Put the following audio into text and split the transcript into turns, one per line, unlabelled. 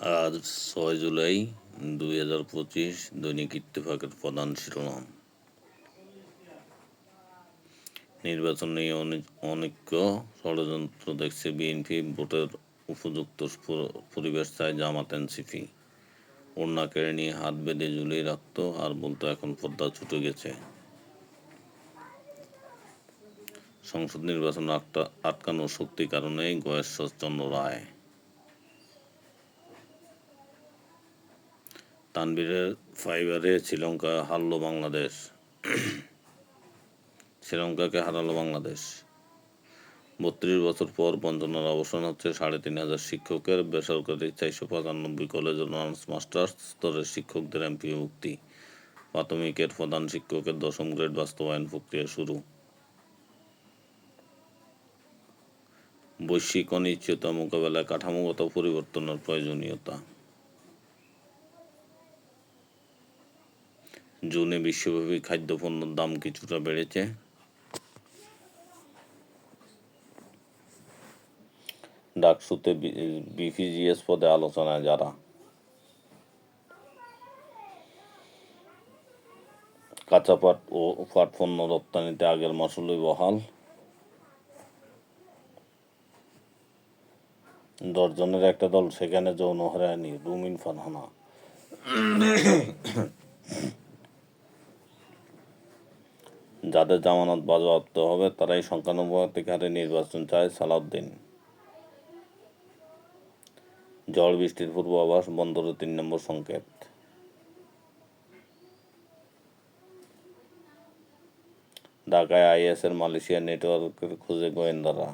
আজ ছয় জুলাই দুই হাজার পঁচিশ দৈনিক ইত্তেফাকের প্রধান শিরোনাম। নির্বাচন নিয়ে অনি- অনৈক্য ষড়যন্ত্র দেখছে বিএনপি। ভোটের উপযুক্ত পরিবেশ চায় জামাত এনসিপি। ওড়না কেড়ে নিয়ে হাত বেঁধে ঝুলিয়ে রাখতো, আর বলতো এখন পর্দা ছুটে গেছে। সংসদ নির্বাচন আটকা- আটকানোর শক্তির কারণেই গয়েশ্বর চন্দ্র রায় তানবীরের ফাইবারে শ্রীলঙ্কা হারল বাংলাদেশ। শ্রীলঙ্কাকে হারালো বাংলাদেশ। বত্রিশ বছর পর বঞ্চনার অবসান হচ্ছে সাড়ে তিন হাজার শিক্ষকের বেসরকারি চারশো পঁচানব্বই কলেজ অনার্স মাস্টার্স স্তরের শিক্ষকদের এমপি মুক্তি। প্রাথমিকের প্রধান শিক্ষকের দশম গ্রেড বাস্তবায়ন প্রক্রিয়া শুরু। বৈশ্বিক অনিশ্চয়তা মোকাবেলায় কাঠামোগত পরিবর্তনের প্রয়োজনীয়তা। জুনে বিশ্বব্যাপী খাদ্যপণ্যের দাম কিছুটা বেড়েছে। ডাকসুতে বিপিজিএস পদে আলোচনায় যারা। কাঁচা পাট ও পাট পণ্য রপ্তানিতে আগের মাসুলই বহাল। দশজনের একটা দল, সেখানে যৌন হয়রানি, রুমিন ফারহানা। যাদের জামানত বাজেয়াপ্ত হবে, তারাই সংখ্যানুপাতিক হারে নির্বাচন চায় সালাউদ্দিন। জল বৃষ্টির পূর্বাভাস, বন্দরের তিন নম্বর সংকেত। ঢাকায় আইএসের মালয়েশিয়া নেটওয়ার্কের খুঁজে গোয়েন্দারা।